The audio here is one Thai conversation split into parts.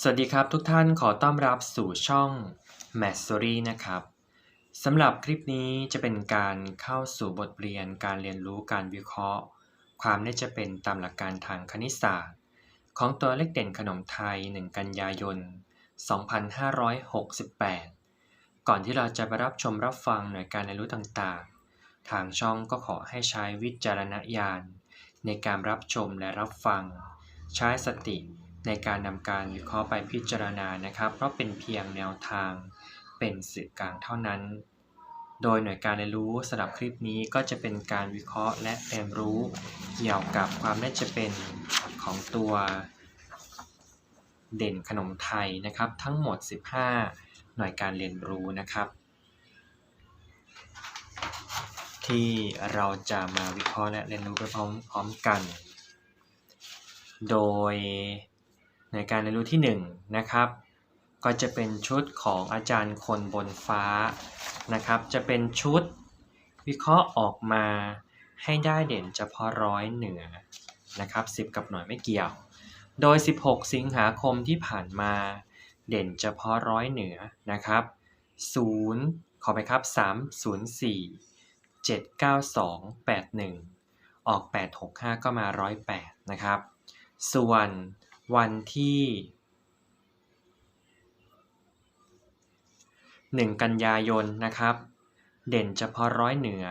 สวัสดีครับทุกท่านขอต้อนรับสู่ช่อง m a t s o r y นะครับสำหรับคลิปนี้จะเป็นการเข้าสู่บทเรียนการเรียนรู้การวิเคราะห์ ความน่าจะเป็นตามหลักการทางคณิตศาสตร์ ของตัวเลขเด่นขนมไทย 1 กันยายน 2568 ก่อนที่เราจะไปรับชมรับฟังหน่วยการเรียนรู้ต่างๆ ทางช่องก็ขอให้ใช้วิจารณญาณ ในการรับชมและรับฟัง ใช้สติ ในการนำการวิเคราะห์ไปพิจารณานะครับ เพราะเป็นเพียงแนวทางเป็นสื่อกลางเท่านั้น โดยหน่วยการเรียนรู้สำหรับคลิปนี้ก็จะเป็นการวิเคราะห์และเรียนรู้เกี่ยวกับความน่าจะเป็นของตัวเด่นขนมไทยนะครับ ทั้งหมด 15 หน่วยการเรียนรู้นะครับ ที่เราจะมาวิเคราะห์และเรียนรู้ไปพร้อมๆกัน โดย ในการเรียนรู้ที่1นงนะครับก็จะเป็นชุดของอาจารย์คนบนฟ้านะครับ จะเป็นชุดวิเคราะห์ออกมาให้ได้เด่นเฉพาะร้อยเหนือนะครับ10 กับหน่วยไม่เกี่ยว โดย 16 สิงหาคมที่ผ่านมาเด่นเฉพาะร้อยเหนือนะครับ0ขอไปครับ 304 792 81 ออก 865 ก็มา 108 นะครับ ส่วน วันที่1กันยายนนะครับ เด่นเฉพาะร้อยเหนือ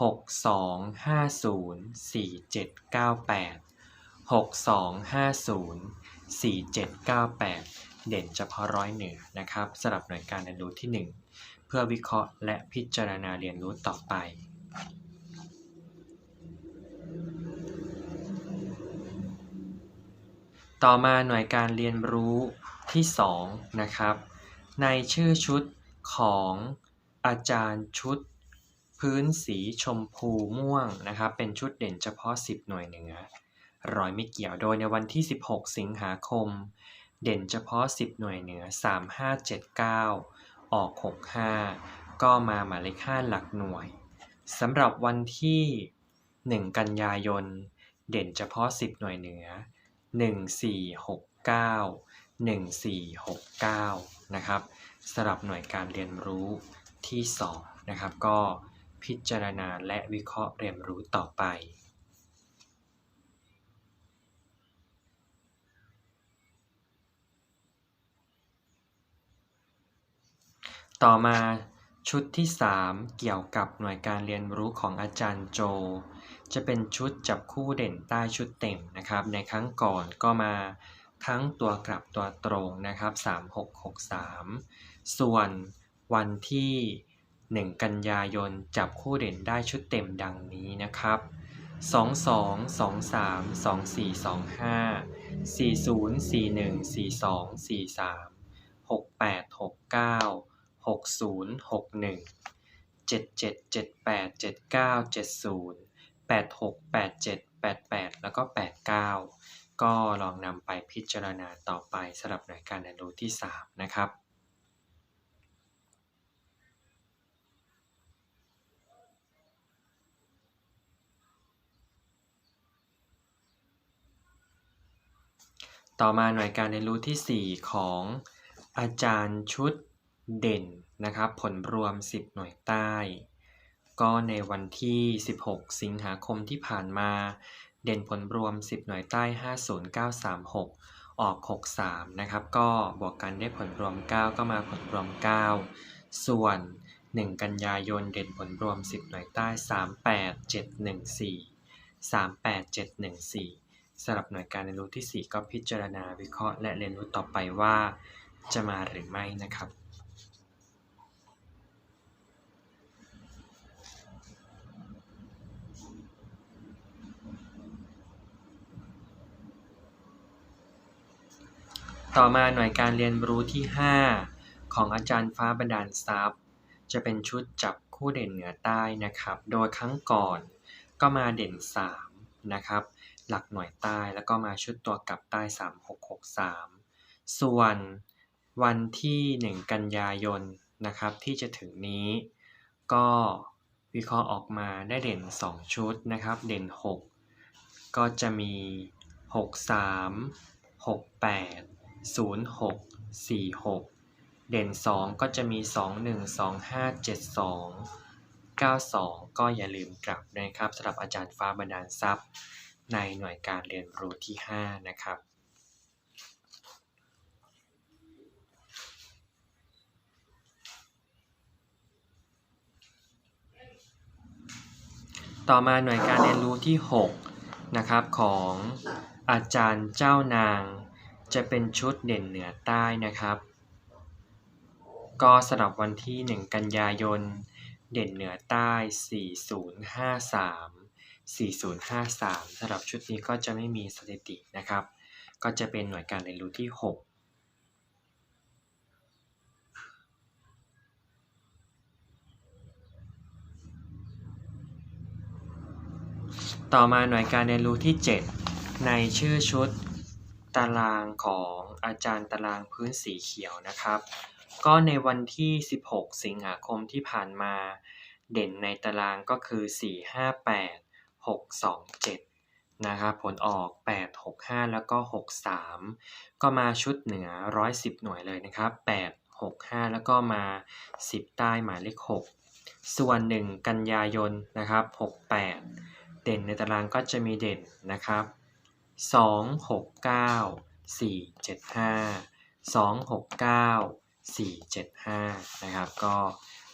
6 2 5 0 4 7 9 8 6 2 5 0 4 7 9 8 เด่นเฉพาะร้อยเหนือนะครับสำหรับหน่วยการเรียนรู้ที่ 1 เพื่อวิเคราะห์และพิจารณาเรียนรู้ต่อไป ต่อมาหน่วยการเรียนรู้ที่ 2 นะครับ ในชื่อชุดของอาจารย์ชุด พื้นสีชมพูม่วงนะครับ เป็นชุดเด่นเฉพาะ 10 หน่วยเหนือร้อยไม่เกี่ยวโดยในวันที่ 16 สิงหาคม เด่นเฉพาะ 10 หน่วยเหนือ 3579 ออก 65 ก็มาหมายเลข5หลักหน่วยสำหรับวันที่ 1 กันยายน เด่นเฉพาะ 10 หน่วยเหนือ 1469 1469นะครับสำหรับหน่วยการเรียนรู้ที่2นะครับ ก็พิจารณาและวิเคราะห์เรียนรู้ต่อไปต่อมาชุดที่ 3 เกี่ยวกับหน่วยการเรียนรู้ของอาจารย์โจ จะเป็นชุดจับคู่เด่นใต้ชุดเต็มนะครับ ในครั้งก่อนก็มาทั้งตัวกลับตัวตรงนะครับ 3663 ส่วนวันที่ 1 กันยายนจับคู่เด่นได้ชุดเต็มดังนี้นะครับ 22 23 24 25 40 41 42 43 68 69 60 61 77 78 79 70 86 87 88 แล้วก็ 89 ก็ลองนำไปพิจารณาต่อไปสำหรับหน่วยการเรียนรู้ที่ 3 นะครับต่อมาหน่วยการเรียนรู้ที่ 4 ของอาจารย์ชุดเด่นนะครับ ผลรวม 10 หน่วยใต้ ก็ในวันที่ 16 สิงหาคมที่ผ่านมา เด่นผลรวม 10 หน่วยใต้ 50936 ออก 63 นะครับ ก็บวกกันได้ผลรวม 9 ก็มาผลรวม 9 ส่วน 1 กันยายนเด่นผลรวม 10 หน่วยใต้ 38714 38714สำหรับหน่วยการเรียนรู้ที่ 4 ก็พิจารณาวิเคราะห์และเรียนรู้ต่อไปว่าจะมาหรือไม่นะครับ ต่อมาหน่วยการเรียนรู้ที่ 5 ของอาจารย์ฟ้าบันดาลทรัพย์ จะเป็นชุดจับคู่เด่นเหนือใต้นะครับ โดยครั้งก่อนก็มาเด่น 3 นะครับ หลักหน่วยใต้แล้วก็มาชุดตัวกลับใต้ 3663 ส่วนวันที่ 1 กันยายนนะครับที่จะถึงนี้ ก็วิเคราะห์ออกมาได้เด่น 2 ชุดนะครับ เด่น 6 ก็จะมี 63 68 06 46 เด่น 2 ก็จะมี 21 25 72 92 ก็อย่าลืมกลับนะครับสำหรับอาจารย์ฟ้าบันดาลทรัพย์ ในหน่วยการเรียนรู้ที่ 5 นะครับต่อมาหน่วยการเรียนรู้ที่ 6 นะครับ ของอาจารย์เจ้านาง จะเป็นชุดเด่นเหนือใต้นะครับ ก็สำหรับวันที่ 1 กันยายน เด่นเหนือใต้ 4053 4053สำหรับชุดนี้ก็จะไม่มีสถิตินะครับ ก็จะเป็นหน่วยการเรียนรู้ที่ 6ต่อมาหน่วยการเรียนรู้ที่ 7 ในชื่อชุด ตารางของอาจารย์ตารางพื้นสีเขียวนะครับ ก็ในวันที่ 16 สิงหาคมที่ผ่านมา เด่นในตารางก็คือ 458 627 นะครับ ผลออก 865 แล้วก็ 63 ก็มาชุดเหนือ 110 หน่วยเลยนะครับ 8 65 แล้วก็มา 10 ใต้หมายเลข 6 ส่วน 1 กันยายนนะครับ 68 เด่นในตารางก็จะมีเด่นนะครับ 2 6 9 4 7 5 2 6 9 4 7 5นะครับ ก็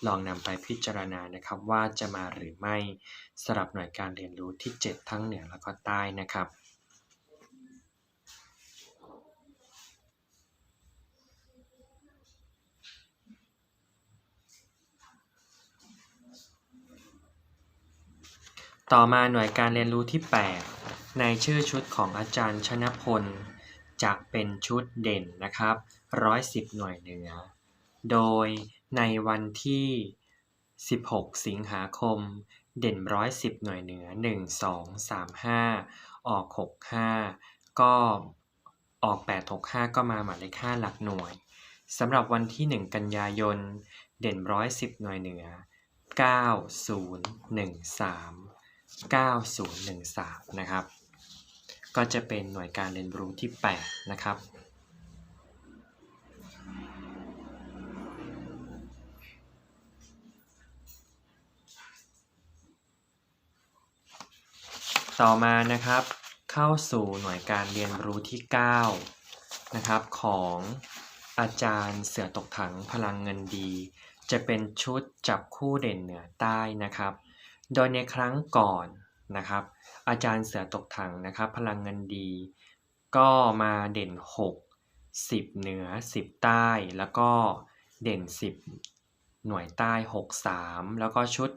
ลองนำไปพิจารณานะครับว่าจะมาหรือไม่สำหรับหน่วยการเรียนรู้ที่ 7 ทั้งเหนือแล้วก็ใต้นะครับต่อมาหน่วยการเรียนรู้ที่8 ในชื่อชุดของอาจารย์ชนะพลจะเป็นชุดเด่นนะครับ110หน่วยเหนือ โดยในวันที่ 16 สิงหาคม เด่น110หน่วยเหนือ 1 2 3 5 ออก 65 ก็ออก 865 ก็มาหมายเลข5หลักหน่วยสำหรับวันที่ 1 กันยายน เด่น110หน่วยเหนือ 9013 9013 นะครับ ก็จะเป็นหน่วยการเรียนรู้ที่ 8 นะครับต่อมานะครับเข้าสู่หน่วยการเรียนรู้ที่9นะครับของอาจารย์เสือตกถังพลังเงินดี จะเป็นชุดจับคู่เด่นเหนือใต้นะครับ โดยในครั้งก่อน นะครับ อาจารย์เสือตกถังนะครับ พลังเงินดี ก็มาเด่น 6 10 เหนือ 10 ใต้ แล้วก็เด่น 10 หน่วยใต้ 6 3 แล้วก็ชุด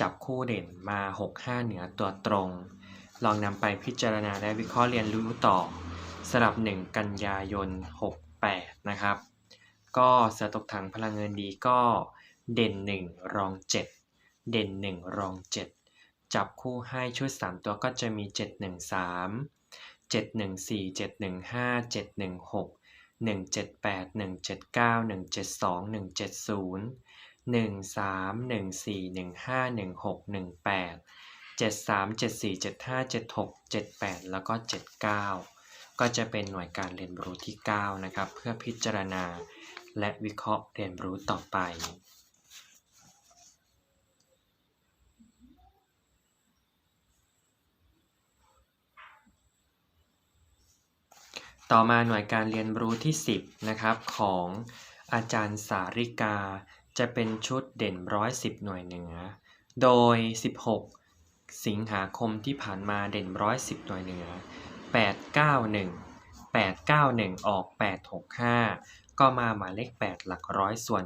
จับคู่เด่นมา 6 5 เหนือตัวตรง ลองนำไปพิจารณาและวิเคราะห์เรียนรู้ต่อสำหรับ 1 กันยายน 68 นะครับ ก็เสือตกถังพลังเงินดีก็เด่น 1 รอง 7 เด่น 1 รอง 7 จับคู่ให้ชุด 3 ตัวก็จะมี 713 714 715 716 178 179 172 170 13 14 15 16 18 73 74 75 76 78 แล้วก็ 79 ก็จะเป็นหน่วยการเรียนรู้ที่ 9 นะครับ เพื่อพิจารณาและวิเคราะห์เรียนรู้ต่อไป ต่อมาหน่วยการเรียนรู้ที่ 10 นะครับ ของอาจารย์สาริกา จะเป็นชุดเด่น 110 หน่วยเหนือ โดย 16 สิงหาคมที่ผ่านมาเด่น 110 หน่วยเหนือ 891 891 ออก 865 ก็มาหมายเลข 8 หลักร้อยส่วน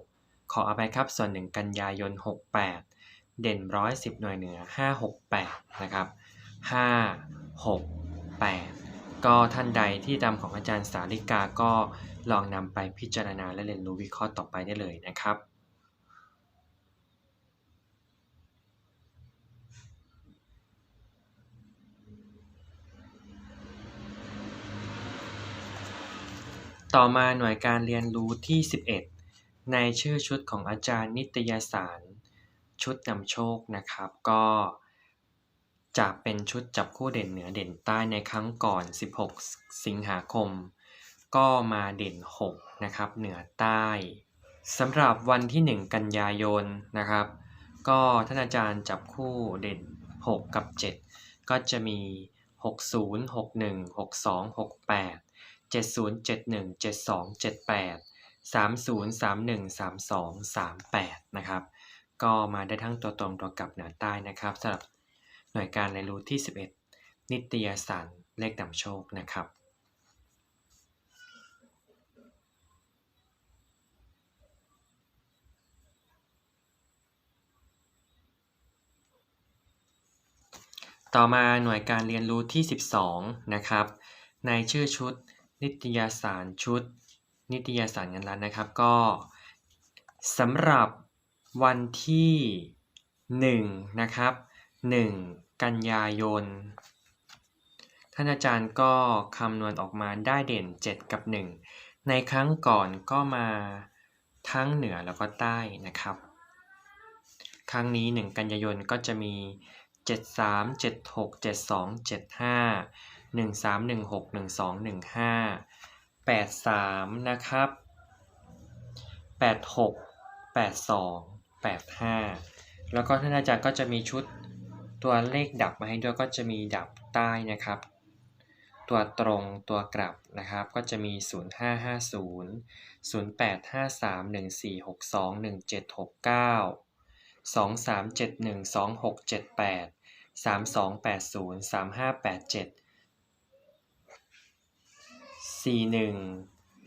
16 ขออภัยครับส่วน 1 กันยายน 68 เด่น 110 หน่วยเหนือ 568 นะครับ 568 ก็ท่านใดที่ตามของอาจารย์สาริกาก็ลองนำไปพิจารณาและเรียนรู้วิเคราะห์ต่อไปได้เลยนะครับต่อมาหน่วยการเรียนรู้ที่ 11 ในชื่อชุดของอาจารย์นิตยสาร ชุดนำโชคนะครับ ก็ จะเป็นชุดจับคู่เด่นเหนือเด่นใต้ในครั้งก่อน 16 สิงหาคม ก็มาเด่น 6 นะครับ เหนือใต้สำหรับวันที่ 1 กันยายนนะครับ ก็ท่านอาจารย์จับคู่เด่น 6 กับ 7 ก็จะมี 60 61 62 68 70 71 72 78 30 31 32 38 นะครับ ก็มาได้ทั้งตัวตรงตัวกลับเหนือใต้นะครับสำหรับ หน่วยการเรียนรู้ที่ 11 นิตยสารเลขนำโชคนะครับต่อมาหน่วยการเรียนรู้ที่ 12 นะครับ ในชื่อชุด นิตยสารชุด นิตยสารเงินล้านนะครับ ก็สำหรับวันที่ 1 นะครับ 1กันยายน ท่านอาจารย์ก็คำนวณออกมาได้เด่น 7 กับ 1 ในครั้งก่อนก็มาทั้งเหนือแล้วก็ใต้นะครับ ครั้งนี้ 1 กันยายนก็จะมี 73 76 72 75 13 16 12 15 83 นะครับ 86 82 85 แล้วก็ท่านอาจารย์ก็จะมีชุด ตัวเลขดับมาให้ด้วยก็จะมีดับใต้นะครับ ตัวตรงตัวกลับนะครับก็จะมี 0550 0853 1462 1769 2371 2678 3280 3587 41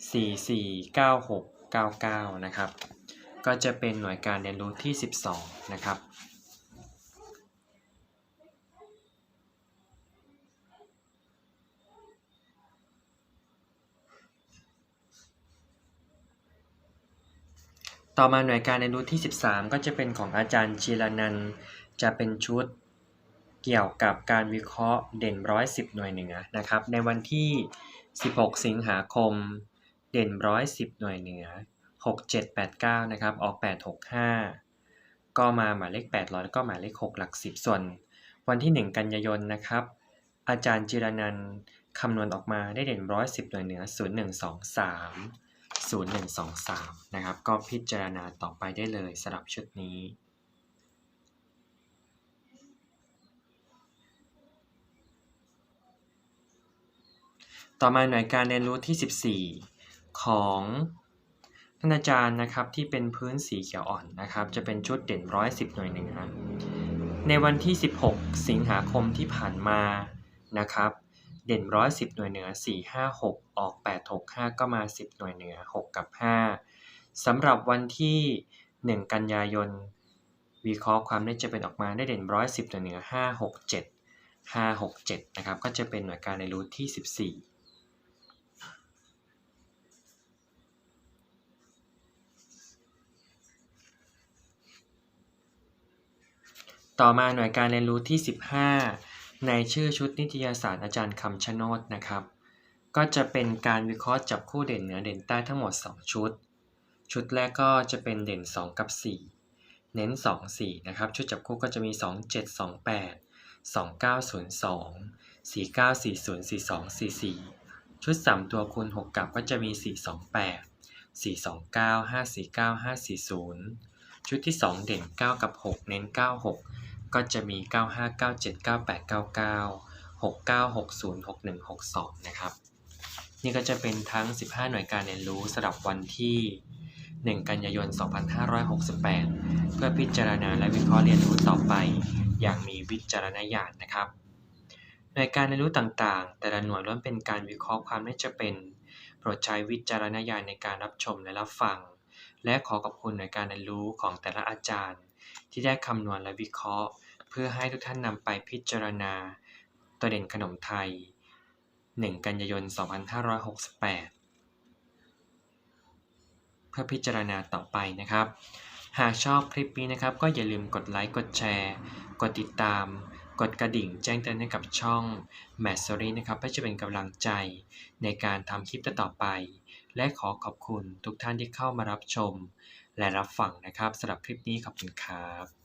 44 96 99 นะครับ ก็จะเป็นหน่วยการเรียนรู้ที่ 12 นะครับ ต่อมาหน่วยการเรียนรู้ที่ 13 ก็จะเป็นของอาจารย์จีรนันจะเป็นชุดเกี่ยวกับการวิเคราะห์เด่น110หน่วยเหนือนะครับ ในวันที่ 16 สิงหาคม เด่น110หน่วยเหนือ 6789 นะครับ ออก 865 ก็มาหมายเลข 800 แล้วก็หมายเลข 6 หลัก 10 ส่วน วันที่ 1 กันยายนนะครับ อาจารย์จิรนันคำนวณออกมาได้เด่น110หน่วยเหนือ 0123 0123 นะครับ ก็พิจารณาต่อไปได้เลยสำหรับชุดนี้ต่อมาหน่วยการเรียนรู้ที่ 14 ของท่านอาจารย์นะครับที่เป็นพื้นสีเขียวอ่อนนะครับ จะเป็นชุดเด่น110หน่วยหนือในวันที่ 16 สิงหาคมที่ผ่านมานะครับ เด่น110หน่วยเหนือ4 5 6ออก8 6 5ก็มา10หน่วยเหนือ6กับ5สำหรับวันที่1กันยายนวิเคราะห์ความได้จะเป็นออกมาได้เด่น110หน่วยเหนือ5 6 7 5 6 7นะครับก็จะเป็นหน่วยการเรียนรู้ที่14ต่อมาหน่วยการเรียนรู้ที่ 15 ในชื่อชุดนิตยสารอาจารย์คำชะโนดนะครับ ก็จะเป็นการวิเคราะห์จับคู่เด่นเหนือเด่นใต้ทั้งหมด 2 ชุด ชุดแรกก็จะเป็นเด่น 2 กับ 4 เน้น 2 4 นะครับ ชุดจับคู่ก็จะมี 2 7 2 8 2 9 0 2 4 9 4 0 4 2 4 4 ชุด 3 ตัวคูณ 6 กับก็จะมี 4 2 8 4 2 9 5 4 9 5 4 0 ชุดที่ 2 เด่น 9 กับ 6 เน้น 9 6 ก็จะมี 95 97 98 99 69 60 61 62 นะครับ นี่ก็จะเป็นทั้ง 15 หน่วยการเรียนรู้สำหรับวันที่ 1 กันยายน 2568 เพื่อพิจารณาและวิเคราะห์เรียนรู้ต่อไป อย่างมีวิจารณญาณนะครับ หน่วยการเรียนรู้ต่างๆ แต่ละหน่วยล้วนเป็นการวิเคราะห์ความไม่จะเป็น โปรดใช้วิจารณญาณในการรับชมและรับฟัง และขอขอบคุณหน่วยการเรียนรู้ของแต่ละอาจารย์ ที่ได้คำนวณและวิเคราะห์ พื่อให้ทุกท่านนำไปพิจารณาตัวเด่นขนมไทย 1 กันยายน 2568 เพื่อพิจารณาต่อไปนะครับ หากชอบคลิปนี้นะครับ ก็อย่าลืมกดไลค์ กดแชร์ กดติดตาม กดกระดิ่งแจ้งเตือนให้กับช่อง m a t s o r y นะครับเพื่อจะเป็นกำลังใจในการทำคลิปต่อไป และขอขอบคุณทุกท่านที่เข้ามารับชม และรับฟังนะครับสำหรับคลิปนี้ขอบคุณครับ